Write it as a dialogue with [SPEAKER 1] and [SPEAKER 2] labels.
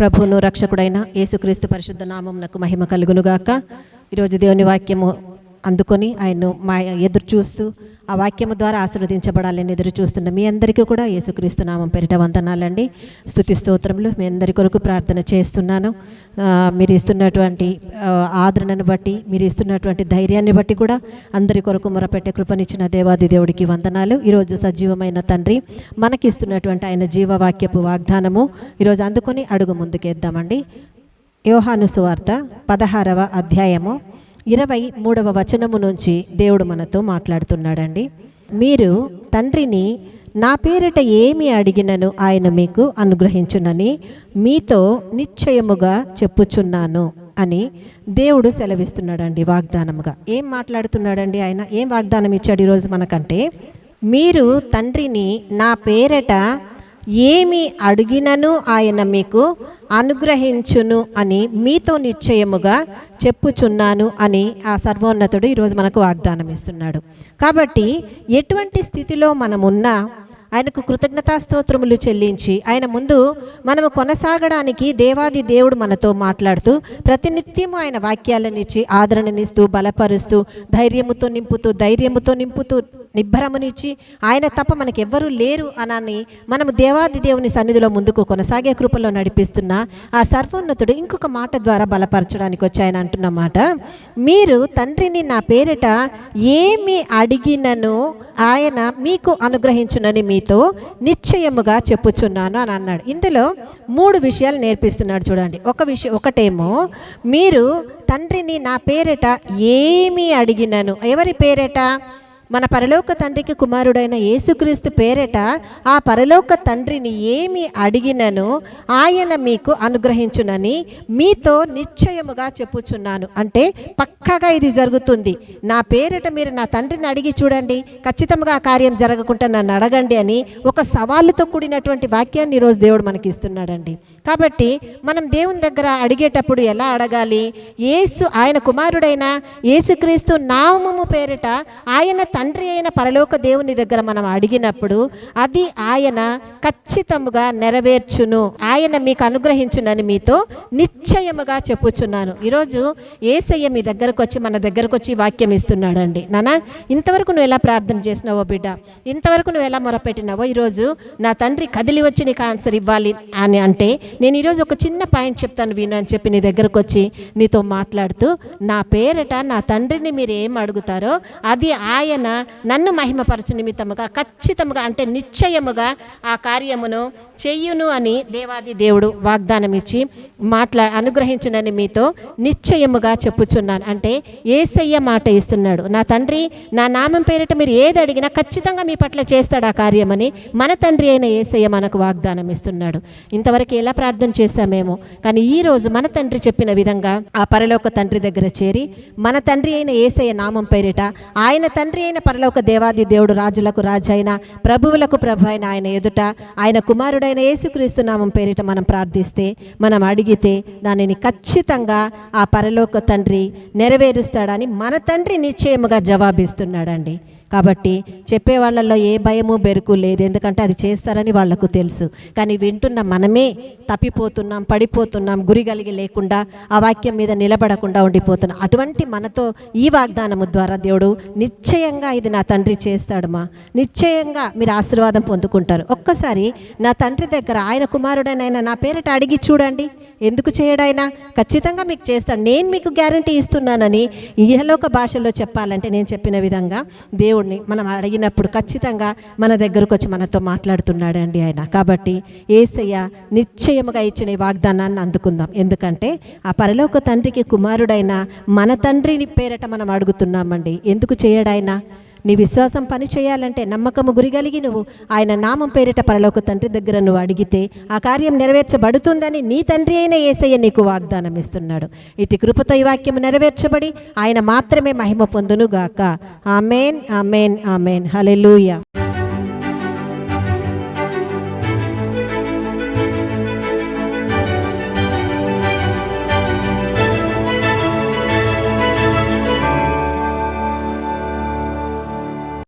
[SPEAKER 1] ప్రభువును రక్షకుడైన యేసుక్రీస్తు పరిశుద్ధ నామమునకు మహిమ కలుగునుగాక. ఈరోజు దేవుని వాక్యము అందుకొని ఆయన్ను మా ఎదురు చూస్తూ ఆ వాక్యము ద్వారా ఆశీర్వదించబడాలని ఎదురు చూస్తున్న మీ అందరికీ కూడా యేసుక్రీస్తు నామం పెరిట వందనాలండి. స్థుతి స్తోత్రములు మీ అందరి కొరకు ప్రార్థన చేస్తున్నాను. మీరు ఇస్తున్నటువంటి ఆదరణను బట్టి మీరు ఇస్తున్నటువంటి ధైర్యాన్ని బట్టి కూడా అందరి కొరకు మొరపెట్టే కృపనిచ్చిన దేవాది దేవుడికి వందనాలు. ఈరోజు సజీవమైన తండ్రి మనకిస్తున్నటువంటి ఆయన జీవవాక్యపు వాగ్దానము ఈరోజు అందుకొని అడుగు ముందుకేద్దామండి. యోహాను సువార్త పదహారవ అధ్యాయము. ఇరవై మూడవ వచనము నుంచి దేవుడు మనతో మాట్లాడుతున్నాడండి. మీరు తండ్రిని నా పేరిట ఏమి అడిగినను ఆయన మీకు అనుగ్రహించునని మీతో నిశ్చయముగా చెప్పుచున్నాను అని దేవుడు సెలవిస్తున్నాడండి వాగ్దానముగా. ఏం మాట్లాడుతున్నాడండి ఆయన? ఏం వాగ్దానం ఇచ్చాడు ఈరోజు మనకంటే? మీరు తండ్రిని నా పేరట ఏమి అడిగినను ఆయన మీకు అనుగ్రహించును అని మీతో నిశ్చయముగా చెప్పుచున్నాను అని ఆ సర్వోన్నతుడు ఈరోజు మనకు వాగ్దానం ఇస్తున్నాడు కాబట్టి ఎటువంటి స్థితిలో మనమున్నా ఆయనకు కృతజ్ఞతాస్తోత్రములు చెల్లించి ఆయన ముందు మనము కొనసాగడానికి దేవాది దేవుడు మనతో మాట్లాడుతూ ప్రతినిత్యము ఆయన వాక్యాలనిచ్చి ఆదరణనిస్తూ బలపరుస్తూ ధైర్యముతో నింపుతూ ధైర్యముతో నింపుతూ నిబ్బరమునిచ్చి ఆయన తప్ప మనకెవ్వరూ లేరు అనని మనము దేవాది దేవుని సన్నిధిలో ముందుకు కొనసాగే కృపలో నడిపిస్తున్న ఆ సర్వోన్నతుడు ఇంకొక మాట ద్వారా బలపరచడానికి వచ్చాయని అంటున్నమాట. మీరు తండ్రిని నా పేరిట ఏమి అడిగినను ఆయన మీకు అనుగ్రహించునని మీతో నిశ్చయముగా చెప్పుచున్నాను అని అన్నాడు. ఇందులో మూడు విషయాలు నేర్పిస్తున్నాడు చూడండి. ఒక విషయం ఒకటేమో మీరు తండ్రిని నా పేరిట ఏమి అడిగినను? ఎవరి పేరిట? మన పరలోక తండ్రికి కుమారుడైన యేసుక్రీస్తు పేరిట ఆ పరలోక తండ్రిని ఏమి అడిగినను ఆయన మీకు అనుగ్రహించునని మీతో నిశ్చయముగా చెప్పుచున్నాను. అంటే పక్కాగా ఇది జరుగుతుంది. నా పేరిట మీరు నా తండ్రిని అడిగి చూడండి. ఖచ్చితంగా ఆ కార్యం జరగకుండా నన్ను అడగండి అని ఒక సవాలుతో కూడినటువంటి వాక్యాన్ని ఈరోజు దేవుడు మనకి ఇస్తున్నాడండి కాబట్టి మనం దేవుని దగ్గర అడిగేటప్పుడు ఎలా అడగాలి? యేసు ఆయన కుమారుడైన యేసుక్రీస్తు నామము పేరిట ఆయన తండ్రి అయిన పరలోక దేవుని దగ్గర మనం అడిగినప్పుడు అది ఆయన ఖచ్చితముగా నెరవేర్చును ఆయన మీకు అనుగ్రహించునని మీతో నిశ్చయముగా చెప్పుచున్నాను. ఈరోజు ఏసయ్య మీ దగ్గరకు వచ్చి మన దగ్గరకు వచ్చి వాక్యం ఇస్తున్నాడండి. నానా ఇంతవరకు నువ్వు ఎలా ప్రార్థన చేసినావో బిడ్డ? ఇంతవరకు నువ్వు ఎలా మొరపెట్టినావో? ఈరోజు నా తండ్రి కదిలి వచ్చి నీకు ఆన్సర్ ఇవ్వాలి అని అంటే నేను ఈరోజు ఒక చిన్న పాయింట్ చెప్తాను విను అని చెప్పి నీ దగ్గరకు వచ్చి నీతో మాట్లాడుతూ నా పేరట నా తండ్రిని మీరు ఏం అడుగుతారో అది ఆయన నన్ను మహిమపరచు నిమిత్తముగా ఖచ్చితముగా అంటే నిశ్చయముగా ఆ కార్యమును చెయ్యును అని దేవాది దేవుడు వాగ్దానం ఇచ్చి మాట్లా అనుగ్రహించునని మీతో నిశ్చయముగా చెప్పుచున్నాను. అంటే ఏసయ్య మాట ఇస్తున్నాడు నా తండ్రి నా నామం పేరిట మీరు ఏది అడిగినా ఖచ్చితంగా మీ పట్ల చేస్తాడు ఆ కార్యమని మన తండ్రి అయిన ఏసయ్య మనకు వాగ్దానం ఇస్తున్నాడు ఇంతవరకు ఎలా ప్రార్థన చేశామేమో కానీ ఈ రోజు మన తండ్రి చెప్పిన విధంగా ఆ పరలోక తండ్రి దగ్గర చేరి మన తండ్రి అయిన ఏసయ్య నామం పేరిట ఆయన తండ్రి అయిన పరలోక దేవాది దేవుడు రాజులకు రాజు అయిన ప్రభువులకు ప్రభు అయిన ఆయన ఎదుట ఆయన కుమారుడైన యేసుక్రీస్తు నామం పేరిట మనం ప్రార్థిస్తే మనం అడిగితే దానిని ఖచ్చితంగా ఆ పరలోక తండ్రి నెరవేరుస్తాడని మన తండ్రి నిశ్చయముగా జవాబిస్తున్నాడండి. కాబట్టి చెప్పే వాళ్ళల్లో ఏ భయము బెరుకు లేదు. ఎందుకంటే అది చేస్తారని వాళ్ళకు తెలుసు. కానీ వింటున్న మనమే తప్పిపోతున్నాం పడిపోతున్నాం గురి కలిగి లేకుండా ఆ వాక్యం మీద నిలబడకుండా ఉండిపోతున్నాం. అటువంటి మనతో ఈ వాగ్దానము ద్వారా దేవుడు నిశ్చయంగా ఇది నా తండ్రి చేస్తాడమ్మా నిశ్చయంగా మీరు ఆశీర్వాదం పొందుకుంటారు. ఒక్కసారి నా తండ్రి దగ్గర ఆయన కుమారుడైన నా పేరిట అడిగి చూడండి. ఎందుకు చేయడాయినా ఖచ్చితంగా మీకు చేస్తాడు. నేను మీకు గ్యారంటీ ఇస్తున్నానని ఇహలోక భాషలో చెప్పాలంటే నేను చెప్పిన విధంగా దేవుడు దేవుడిని మనం అడిగినప్పుడు ఖచ్చితంగా మన దగ్గరకు వచ్చి మనతో మాట్లాడుతున్నాడండి ఆయన. కాబట్టి ఏసయ్య నిశ్చయముగా ఇచ్చిన వాగ్దానాన్ని అందుకుందాం. ఎందుకంటే ఆ పరలోక తండ్రికి కుమారుడైన మన తండ్రిని పేరట మనం అడుగుతున్నామండి. ఎందుకు చేయడాయినా నీ విశ్వాసం పని చేయాలంటే నమ్మకము గురి కలిగి నువ్వు ఆయన నామం పేరిట పరలోక తండ్రి దగ్గర నువ్వు అడిగితే ఆ కార్యం నెరవేర్చబడుతుందని నీ తండ్రి అయిన ఏసయ్య నీకు వాగ్దానం ఇస్తున్నాడు. ఇటు కృపతో ఈ వాక్యం నెరవేర్చబడి ఆయన మాత్రమే మహిమ పొందునుగాక. Amen amen amen. హలెలూయ